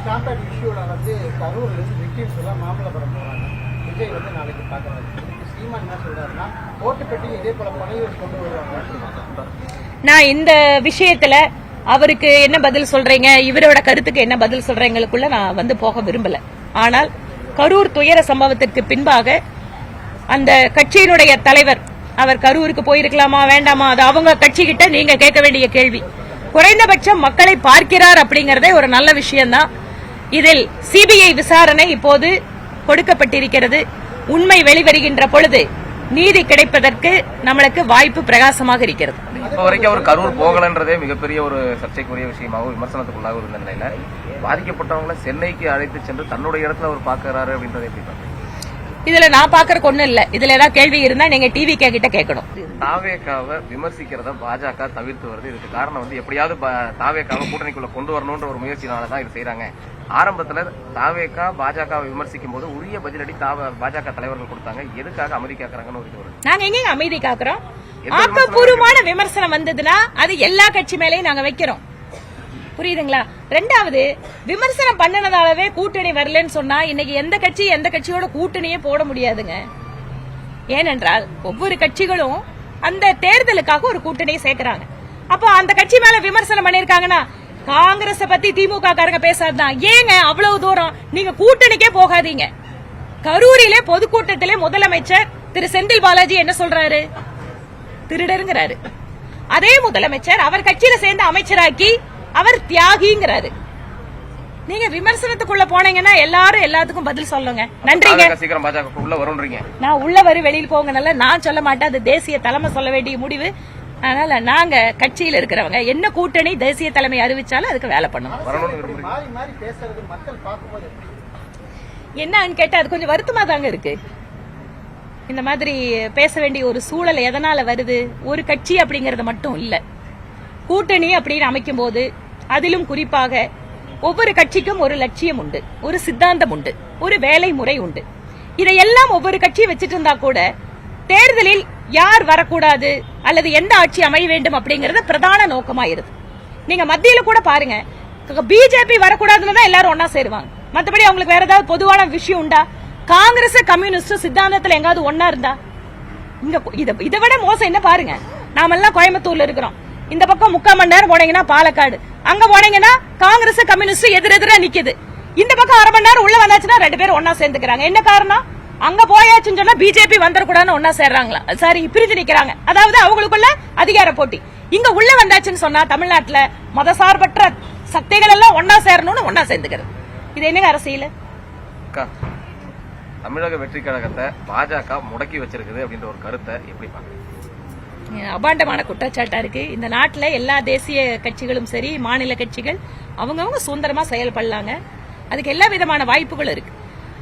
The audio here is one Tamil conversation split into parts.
ஸ்டாம்பேட் இஷ்யூவில் வந்து கரூர்லேருந்து விக்டிம்ஸ் எல்லாம் மாமல்லபுரம் போகிறாங்க விஜய் வந்து நாளைக்கு பாக்குறாரு சீமான் என்ன சொல்கிறாருன்னா ஓட்டு பெட்டி இதே போல பணிகள் கொண்டு வருவாங்க. நான் இந்த விஷயத்தில் அவருக்கு என்ன பதில் சொல்றீங்க? இவரோட கருத்துக்கு என்ன பதில் சொல்றீங்களுக்குள்ள நான் வந்து போக விரும்பல. ஆனால் கரூர் துயர சம்பவத்திற்கு பின்பாக அந்த கட்சியினுடைய தலைவர் அவர் கரூருக்கு போயிருக்கலாமா வேண்டாமா? அது அவங்க கட்சி கிட்ட நீங்க கேட்க வேண்டிய கேள்வி. குறைந்தபட்சம் மக்களை பார்க்கிறார் அப்படிங்கறதே ஒரு நல்ல விஷயம்தான். இதில் சிபிஐ விசாரணை இப்போது கொடுக்கப்பட்டிருக்கிறது. உண்மை வெளிவருகின்ற பொழுது நீதி கிடைப்பதற்கு நம்மளுக்கு வாய்ப்பு பிரகாசமாக இருக்கிறது. இப்போ வரைக்கும் அவர் கரூர் போகலன்றதே மிகப்பெரிய ஒரு சர்ச்சைக்குரிய விஷயமாகவும் விமர்சனத்துக்குள்ளாக இருந்த நிலையில பாதிக்கப்பட்டவங்களை சென்னைக்கு அழைத்து சென்று தன்னுடைய இடத்துல அவர் பாக்குறாரு அப்படின்றத எப்படி இதுல நான் பாக்குறக்கு ஒண்ணும் இல்ல. இதுல ஏதாவது கேள்வி இருந்தா நீங்க டிவி கிட்ட கேட்கணும் தாவேக்காவை விமர்சிக்கிறத பாஜக தவிர்த்து வருது. இதுக்கு காரணம் வந்து எப்படியாவது தாவேக்காவை கூட்டணிக்குள்ள கொண்டு வரணும்ன்ற ஒரு முயற்சினால தான் இது செய்றாங்க. ஆரம்பத்துல தாவேக்கா பாஜகவை விமர்சிக்கும் போது உரிய பதிலடி தாவ பாஜக தலைவர்கள் கொடுத்தாங்க. எதுக்காக அமைதி கேட்கறாங்கன்னு ஒரு நாங்க எங்க அமைதி காக்குறோம்? ஆக்கப்பூர்வமான விமர்சனம் வந்ததுன்னா அது எல்லா கட்சி மேலயும் நாங்க வைக்கிறோம். புரியுதுங்களா? ரெண்டாவது விமர்சனம் பண்ணனதாலவே கூட்டணி வரலன்னு சொன்னா இன்னைக்கு எந்த கட்சி எந்த கட்சியோட கூட்டணியே போட முடியாதுங்க. ஏனென்றால் ஒவ்வொரு கட்சிகளும் அந்த தேர்தலுக்காக ஒரு கூட்டணியை சேர்க்கிறாங்க. அப்போ அந்த கட்சி மேல விமர்சனம் பண்ணிருக்காங்கன்னா காங்கிரஸ் பத்தி திமுக காரங்க பேசாதான் ஏங்க அவ்வளவு தூரம்? நீங்க கூட்டணிக்கே போகாதீங்க. கரூரிலே பொதுக்கூட்டத்திலே முதலமைச்சர் திரு செந்தில் பாலாஜி என்ன சொல்றாரு? திருடருங்கிறாரு. அதே முதலமைச்சர் அவர் கட்சியில சேர்ந்து அமைச்சராக்கி அவர் தியாகிங்கிறாரு. நீங்க விமர்சனத்துக்குள்ள போனீங்கன்னா எல்லாரும் எல்லாத்துக்கும் பதில் சொல்லுங்க. நன்றிங்க. சீக்கிரம் பாஜக உள்ள வரும்ன்றீங்க நான் உள்ள வரி வெளியில் போங்க நல்லா நான் சொல்ல மாட்டேன். அது தேசிய தலைமை சொல்ல வேண்டிய முடிவு. அதனால நாங்க கட்சியில இருக்கிறவங்க என்ன கூட்டணி தேசிய தலைமை அறிவிச்சாலும் அதுக்கு வேலை எப்படி என்னன்னு கேட்டா அது கொஞ்சம் வருத்தமா தாங்க இருக்கு. இந்த மாதிரி பேச வேண்டிய ஒரு சூழல் எதனால வருது? ஒரு கட்சி அப்படிங்கறது மட்டும் இல்ல. கூட்டணி அப்படின்னு அமைக்கும் போது அதிலும் குறிப்பாக ஒவ்வொரு கட்சிக்கும் ஒரு லட்சியம் உண்டு ஒரு சித்தாந்தம் உண்டு ஒரு வேலை முறை உண்டு. இதையெல்லாம் ஒவ்வொரு கட்சியும் வச்சிட்டு இருந்தா கூட தேர்தலில் யார் வரக்கூடாது அல்லது எந்த ஆட்சி அமைய வேண்டும் அப்படிங்கறது பிரதான நோக்கமாயிருது நீங்க மத்தியில கூட பாருங்க பிஜேபி வரக்கூடாதுன்னு தான் எல்லாரும் ஒன்னா சேருவாங்க. மத்தபடி அவங்களுக்கு வேற ஏதாவது பொதுவான விஷயம் உண்டா? காங்கிரஸ் கம்யூனிஸ்ட் சித்தாந்தத்துல எங்காவது ஒன்னா இருந்தா? இங்க இதை இதை விட மோசம் என்ன பாருங்க நாமெல்லாம் கோயம்புத்தூர்ல இருக்கிறோம். இந்த பக்கம் முக்கால் மணி நேரம் போனீங்கன்னா பாலக்காடு அங்க போனீங்கன்னா காங்கிரஸ் கம்யூனிஸ்ட் எதிரெதிரா நிக்குது. இந்த பக்கம் அரை மணி நேரம் உள்ள வந்தாச்சுன்னா ரெண்டு பேரும் ஒன்னா சேர்ந்துக்கிறாங்க. என்ன காரணம்? அங்க போயாச்சுன்னு சொன்னா பிஜேபி வந்துடக்கூடாதுன்னு ஒன்னா சேர்றாங்களா? சாரி பிரிஞ்சு நிக்கிறாங்க. அதாவது அவங்களுக்குள்ள அதிகார போட்டி. இங்க உள்ள வந்தாச்சுன்னு சொன்னா தமிழ்நாட்டுல மதசார்பற்ற சக்திகள் எல்லாம் ஒன்னா சேரணும்னு ஒன்னா சேர்ந்துக்கிறது. இது என்னங்க அரசியல்? அக்கா, தமிழக வெற்றி கழகத்தை பாஜக முடக்கி வச்சிருக்குது அப்படின்ற ஒரு கருத்தை எப்படி பாக்குறீங்க அபாண்டமான குற்றச்சாட்டா இருக்கு. இந்த நாட்டில் எல்லா தேசிய கட்சிகளும் சரி மாநில கட்சிகள் அவங்கவுங்க சுதந்திரமா செயல்படலாங்க. அதுக்கு எல்லா விதமான வாய்ப்புகளும் இருக்கு.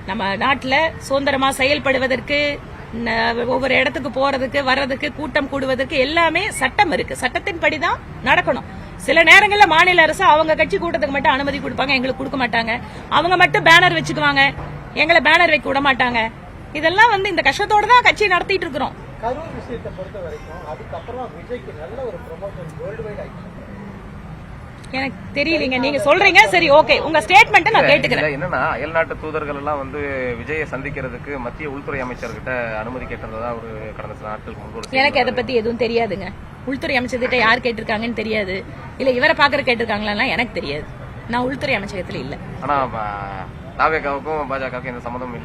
நம்ம நாட்டில் சுதந்திரமா செயல்படுவதற்கு ந- ஒவ்வொரு இடத்துக்கு போறதுக்கு வர்றதுக்கு கூட்டம் கூடுவதற்கு எல்லாமே சட்டம் இருக்கு. சட்டத்தின்படி தான் நடக்கணும். சில நேரங்களில் மாநில அரசு அவங்க கட்சி கூட்டத்துக்கு மட்டும் அனுமதி கொடுப்பாங்க எங்களுக்கு கொடுக்க மாட்டாங்க. அவங்க மட்டும் பேனர் வச்சுக்குவாங்க. எங்களை பேனர் வைக்க விட மாட்டாங்க. இதெல்லாம் வந்து இந்த கஷ்டத்தோட தான் கட்சி நடத்திட்டு இருக்கிறோம். கரூர் விஷயத்தை பொறுத்த வரைக்கும் அதுக்கப்புறமா விஜய்க்கு நல்ல ஒரு ப்ரொமோஷன் வேர்ல்டு வைட் ஆயிடுச்சு. எனக்கு தெரியலீங்க. நீங்க சொல்றீங்க. சரி ஓகே உங்க ஸ்டேட்மெண்ட் நான் கேட்டுக்கிறேன். என்னன்னா அயல்நாட்டு தூதர்கள் எல்லாம் வந்து விஜயை சந்திக்கிறதுக்கு மத்திய உள்துறை அமைச்சர்கிட்ட அனுமதி கேட்டிருந்ததா ஒரு கடந்த சில நாட்களுக்கு முன்பு எனக்கு அதை. பத்தி எதுவும் தெரியாதுங்க. உள்துறை அமைச்சர்கிட்ட யார் கேட்டிருக்காங்கன்னு தெரியாது. இல்ல இவரை பாக்குற கேட்டிருக்காங்களா எனக்கு தெரியாது. நான் உள்துறை அமைச்சகத்துல இல்ல. ஆனா தாவேக்காவுக்கும் பாஜகவுக்கும் எந்த சம்மந்தமும் இல்ல.